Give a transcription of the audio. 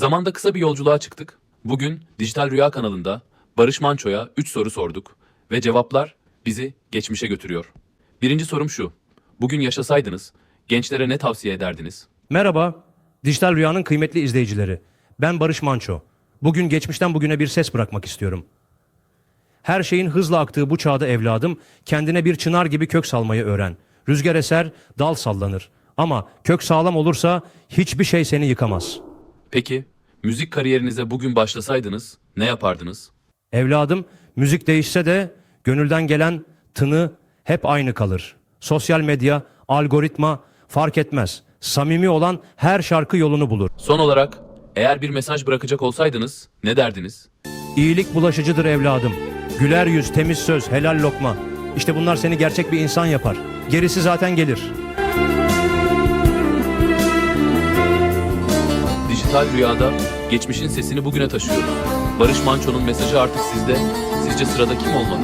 Zamanda kısa bir yolculuğa çıktık. Bugün Dijital Rüya kanalında Barış Manço'ya 3 soru sorduk ve cevaplar bizi geçmişe götürüyor. Birinci sorum şu. Bugün yaşasaydınız gençlere ne tavsiye ederdiniz? Merhaba, Dijital Rüya'nın kıymetli izleyicileri. Ben Barış Manço. Bugün geçmişten bugüne bir ses bırakmak istiyorum. Her şeyin hızla aktığı bu çağda evladım, kendine bir çınar gibi kök salmayı öğren. Rüzgar eser, dal sallanır. Ama kök sağlam olursa hiçbir şey seni yıkamaz. Peki müzik kariyerinize bugün başlasaydınız ne yapardınız? Evladım, müzik değişse de gönülden gelen tını hep aynı kalır. Sosyal medya, algoritma fark etmez. Samimi olan her şarkı yolunu bulur. Son olarak eğer bir mesaj bırakacak olsaydınız ne derdiniz? İyilik bulaşıcıdır evladım. Güler yüz, temiz söz, helal lokma. İşte bunlar seni gerçek bir insan yapar. Gerisi zaten gelir. Dijital Rüya'da geçmişin sesini bugüne taşıyoruz. Barış Manço'nun mesajı artık sizde. Sizce sırada kim olmalı?